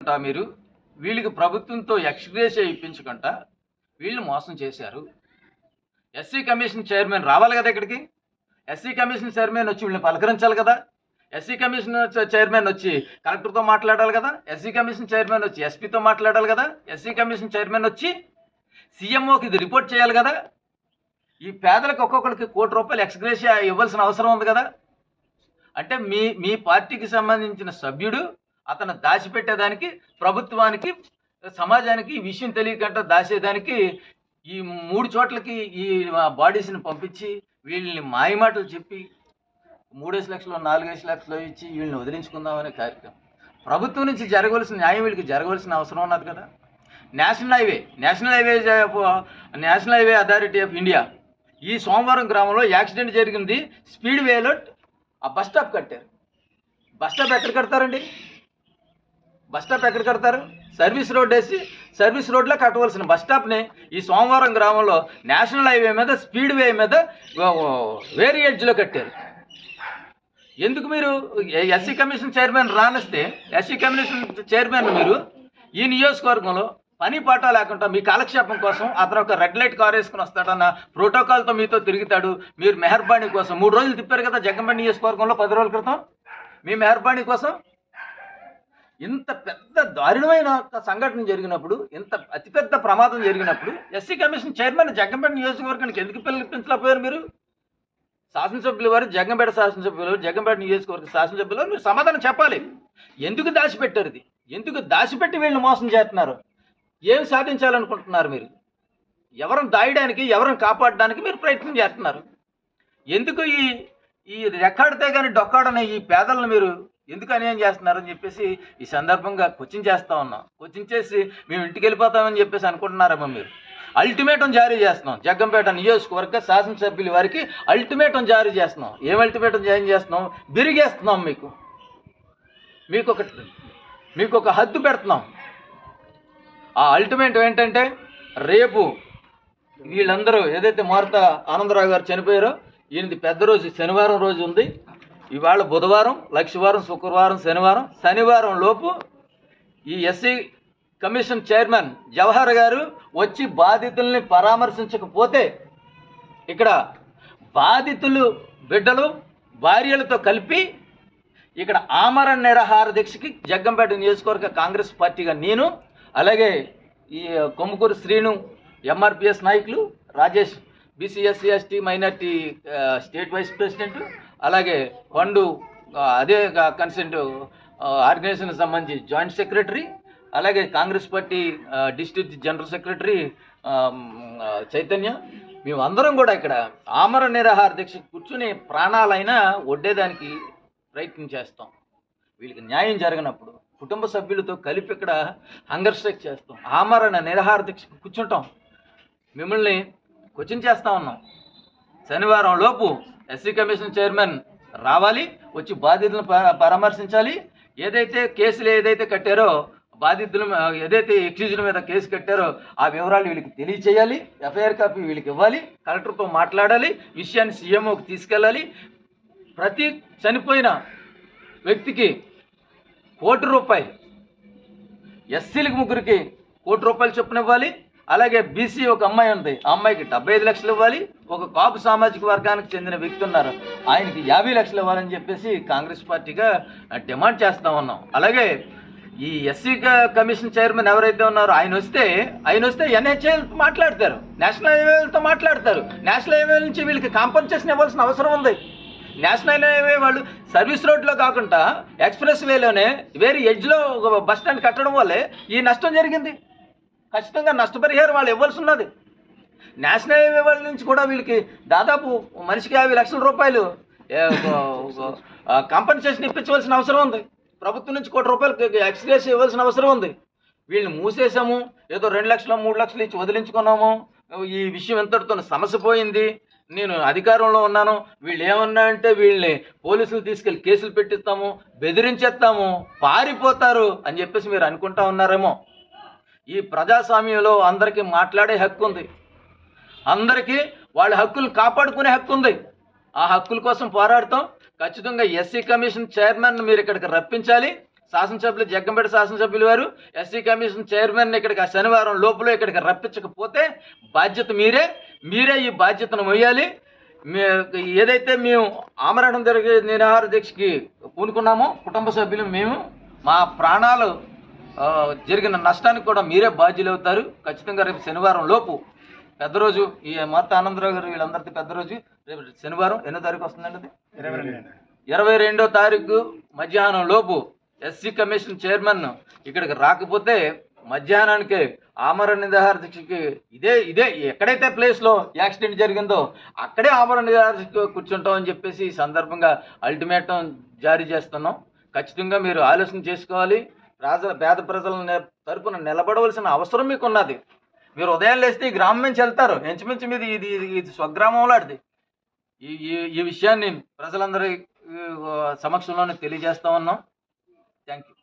అంటా మీరు. వీళ్ళకి ప్రభుత్వంతో ఎక్స్గ్రేషియా ఇప్పించుకుంట వీళ్ళు మోసం చేశారు. ఎస్సీ కమిషన్ చైర్మన్ రావాలి కదా ఇక్కడికి? ఎస్సీ కమిషన్ చైర్మన్ వచ్చి వీళ్ళని పలకరించాలి కదా? ఎస్సీ కమిషన్ చైర్మన్ వచ్చి కలెక్టర్తో మాట్లాడాలి కదా? ఎస్సీ కమిషన్ చైర్మన్ వచ్చి ఎస్పీతో మాట్లాడాలి కదా? ఎస్సీ కమిషన్ చైర్మన్ వచ్చి సీఎంఓకి ఇది రిపోర్ట్ చేయాలి కదా? ఈ పేదలకు ఒక్కొక్కరికి కోటి రూపాయలు ఎక్స్గ్రేషియా ఇవ్వాల్సిన అవసరం ఉంది కదా? అంటే మీ మీ పార్టీకి సంబంధించిన సభ్యుడు అతను దాచిపెట్టేదానికి ప్రభుత్వానికి సమాజానికి ఈ విషయం తెలియకుండా దాచేదానికి ఈ మూడు చోట్లకి ఈ బాడీస్ని పంపించి వీళ్ళని మాయమాటలు చెప్పి మూడేసి లక్షలు నాలుగేసి లక్షలు ఇచ్చి వీళ్ళని వదిలించుకుందామనే కార్యక్రమం. ప్రభుత్వం నుంచి జరగవలసిన న్యాయం వీళ్ళకి జరగవలసిన అవసరం ఉన్నది కదా. National highway national highway national highway authority of India ఈ సోమవారం గ్రామంలో యాక్సిడెంట్ జరిగింది. స్పీడ్ వేలో ఆ బస్ స్టాప్ కట్టారు. బస్ స్టాప్ ఎక్కడ కడతారండి? బస్ స్టాప్ ఎక్కడ కడతారు? సర్వీస్ రోడ్ వేసి సర్వీస్ రోడ్లో కట్టవలసిన బస్ స్టాప్ని ఈ సోమవారం గ్రామంలో నేషనల్ హైవే మీద స్పీడ్ వే మీద వేరే ఎడ్జ్లో కట్టారు. ఎందుకు మీరు ఎస్సీ కమిషన్ చైర్మన్ రానిస్తే ఎస్సీ కమిషన్ చైర్మన్ మీరు ఈ నియోజకవర్గంలో పని పాట లేకుండా మీ కాలక్షేపం కోసం అతను ఒక రెడ్ లైట్ కార్ వేసుకుని వస్తాడన్న ప్రోటోకాల్తో మీతో తిరుగుతాడు. మీరు మెహర్బానీ కోసం మూడు రోజులు తిప్పారు కదా జగ్గంపల్లి నియోజకవర్గంలో పది రోజుల క్రితం? మీ మెహర్బానీ కోసం ఇంత పెద్ద దారుణమైన ఒక సంఘటన జరిగినప్పుడు ఇంత అతిపెద్ద ప్రమాదం జరిగినప్పుడు ఎస్సీ కమిషన్ చైర్మన్ జగ్గంపేట నియోజకవర్గానికి ఎందుకు పిలిపించలేకపోయారు మీరు? శాసనసభ్యులు వారు జగ్గంపేట శాసనసభ్యులు జగ్గంపేట నియోజకవర్గ శాసనసభ్యులు మీరు సమాధానం చెప్పాలి. ఎందుకు దాచిపెట్టారు ఇది? ఎందుకు దాచిపెట్టి వీళ్ళని మోసం చేస్తున్నారు? ఏం సాధించాలనుకుంటున్నారు మీరు? ఎవరిని దాయడానికి ఎవరిని కాపాడడానికి మీరు ప్రయత్నం చేస్తున్నారు? ఎందుకు ఈ ఈ రెక్కాడితే కానీ డొక్కాడనే ఈ పేదలను మీరు ఎందుకు అన్యాయం చేస్తున్నారని చెప్పేసి ఈ సందర్భంగా క్వశ్చన్ చేస్తూ ఉన్నాం. క్వశ్చన్ చేసి మేము ఇంటికి వెళ్ళిపోతామని చెప్పేసి అనుకుంటున్నారమ్మా మీరు? అల్టిమేటం జారీ చేస్తున్నాం. జగ్గంపేట నియోజకవర్గ శాసనసభ్యుల వారికి అల్టిమేటం జారీ చేస్తున్నాం. ఏం అల్టిమేటం జారీ చేస్తున్నాం? బిరిగేస్తున్నాం మీకు. మీకు ఒక మీకు ఒక హద్దు పెడుతున్నాం. ఆ అల్టిమేటం ఏంటంటే రేపు వీళ్ళందరూ ఏదైతే మారుత ఆనందరావు గారు చనిపోయారో ఈయనది పెద్ద రోజు శనివారం రోజు ఉంది. ఇవాళ బుధవారం లక్షవారం శుక్రవారం శనివారం శనివారం లోపు ఈ ఎస్సీ కమిషన్ చైర్మన్ జవహర్ గారు వచ్చి బాధితుల్ని పరామర్శించకపోతే ఇక్కడ బాధితులు బిడ్డలు భార్యలతో కలిపి ఇక్కడ ఆమరణ నిరాహార దీక్షకి జగ్గంపేట నియోజకవర్గ కాంగ్రెస్ పార్టీగా నేను అలాగే ఈ కొమ్ముకూరు శ్రీను ఎంఆర్పిఎస్ నాయకులు Rajesh BCSC ST minority state vice president అలాగే పండు అదే కన్సెంట్ ఆర్గనైజేషన్ సంబంధించి జాయింట్ సెక్రటరీ అలాగే Congress party district general secretary Chaitanya. మేమందరం కూడా ఇక్కడ ఆమర నిరాహార దీక్ష కూర్చుని ప్రాణాలైనా ఒడ్డేదానికి ప్రయత్నం చేస్తాం. వీళ్ళకి న్యాయం జరగనప్పుడు కుటుంబ సభ్యులతో కలిపి ఇక్కడ హంగర్ స్ట్రైక్ చేస్తాం. ఆమరణ నిరాహార దీక్ష కూర్చుంటాం. మిమ్మల్ని క్వశ్చన్ చేస్తా ఉన్నాం. శనివారం లోపు ఎస్సీ కమిషన్ చైర్మన్ రావాలి వచ్చి బాధితులను పరామర్శించాలి. ఏదైతే కేసులు ఏదైతే కట్టారో బాధితులు ఏదైతే ఎక్స్క్యూజ్ల మీద కేసు కట్టారో ఆ వివరాలు వీళ్ళకి తెలియచేయాలి ఎఫ్ఐఆర్ కాపీ వీళ్ళకి ఇవ్వాలి కలెక్టర్తో మాట్లాడాలి విషయాన్ని సీఎంఓకి తీసుకెళ్ళాలి. ప్రతి చనిపోయిన వ్యక్తికి కోటి రూపాయలు ఎస్సీలకు ముగ్గురికి కోటి రూపాయలు చొప్పున ఇవ్వాలి. అలాగే బీసీ ఒక అమ్మాయి ఉంది. ఆ అమ్మాయికి డెబ్బై ఐదు లక్షలు ఇవ్వాలి. ఒక కాపు సామాజిక వర్గానికి చెందిన వ్యక్తి ఉన్నారు. ఆయనకి యాభై లక్షలు ఇవ్వాలని చెప్పేసి కాంగ్రెస్ పార్టీగా డిమాండ్ చేస్తా ఉన్నాం. అలాగే ఈ ఎస్సీ కమిషన్ చైర్మన్ ఎవరైతే ఉన్నారో ఆయన వస్తే ఆయన వస్తే ఎన్హెచ్ఐ మాట్లాడతారు. నేషనల్ హైవేలతో మాట్లాడతారు. నేషనల్ హైవే నుంచి వీళ్ళకి కాంపన్సేషన్ ఇవ్వాల్సిన అవసరం ఉంది. నేషనల్ హైవే వాళ్ళు సర్వీస్ రోడ్లో కాకుండా ఎక్స్ప్రెస్ వేలోనే వేరే ఎడ్జ్లో ఒక బస్ స్టాండ్ కట్టడం వల్లే ఈ నష్టం జరిగింది. ఖచ్చితంగా నష్టపరిహారం వాళ్ళు ఇవ్వాల్సి ఉన్నది నేషనల్ హైవే వాళ్ళ నుంచి కూడా వీళ్ళకి దాదాపు మనిషికి యాభై లక్షల రూపాయలు కంపెన్సేషన్ ఇప్పించవలసిన అవసరం ఉంది. ప్రభుత్వం నుంచి కోటి రూపాయలు ఎక్స్గ్రేస్ ఇవ్వాల్సిన అవసరం ఉంది. వీళ్ళని మూసేసాము ఏదో రెండు లక్షలు మూడు లక్షలు ఇచ్చి వదిలించుకున్నాము. ఈ విషయం ఎంతటితో సమస్య పోయింది. నేను అధికారంలో ఉన్నాను. వీళ్ళు ఏమన్నా అంటే వీళ్ళని పోలీసులు తీసుకెళ్ళి కేసులు పెట్టిస్తాము బెదిరించేస్తాము పారిపోతారు అని చెప్పేసి మీరు అనుకుంటా ఉన్నారేమో. ఈ ప్రజాస్వామ్యంలో అందరికీ మాట్లాడే హక్కు ఉంది. అందరికీ వాళ్ళ హక్కులు కాపాడుకునే హక్కు ఉంది. ఆ హక్కుల కోసం పోరాడతాం. ఖచ్చితంగా ఎస్సీ కమిషన్ చైర్మన్ మీరు ఇక్కడికి రప్పించాలి. శాసనసభ్యులు జగ్గంపేట శాసనసభ్యులు వారు ఎస్సీ కమిషన్ చైర్మన్ ఇక్కడికి శనివారం లోపల ఇక్కడికి రప్పించకపోతే బాధ్యత మీరే. మీరే ఈ బాధ్యతను మొయ్యాలి ఏదైతే మేము ఆమరణం జరిగే నిరాహార దీక్షకి పూనుకున్నామో కుటుంబ సభ్యులు మేము మా ప్రాణాలు జరిగిన నష్టానికి కూడా మీరే బాధ్యులు అవుతారు ఖచ్చితంగా రేపు శనివారం లోపు పెద్ద రోజు ఈ మార్త ఆనందరావు గారు వీళ్ళందరితో పెద్ద రోజు రేపు శనివారం ఎన్నో తారీఖు వస్తుందండి అది? ఇరవై రెండో తారీఖు. మధ్యాహ్నం లోపు ఎస్సీ కమిషన్ చైర్మన్ ఇక్కడికి రాకపోతే మధ్యాహ్నానికి ఆమరణ నిరాహార దీక్షకి ఇదే ఇదే ఎక్కడైతే ప్లేస్లో యాక్సిడెంట్ జరిగిందో అక్కడే ఆమరణ నిరాహార దీక్ష కూర్చుంటాం అని చెప్పేసి ఈ సందర్భంగా అల్టిమేటం జారీ చేస్తున్నాం. ఖచ్చితంగా మీరు ఆలోచన చేసుకోవాలి. ప్రజల పేద ప్రజల తరపున నిలబడవలసిన అవసరం మీకు ఉన్నది మీరు ఉదయం లేస్తే ఈ గ్రామం నుంచి వెళ్తారు. ఇంచుమించు మీది ఇది ఇది ఇది ఈ ఈ విషయాన్ని ప్రజలందరి సమక్షంలోనే తెలియజేస్తా ఉన్నాం. Thank you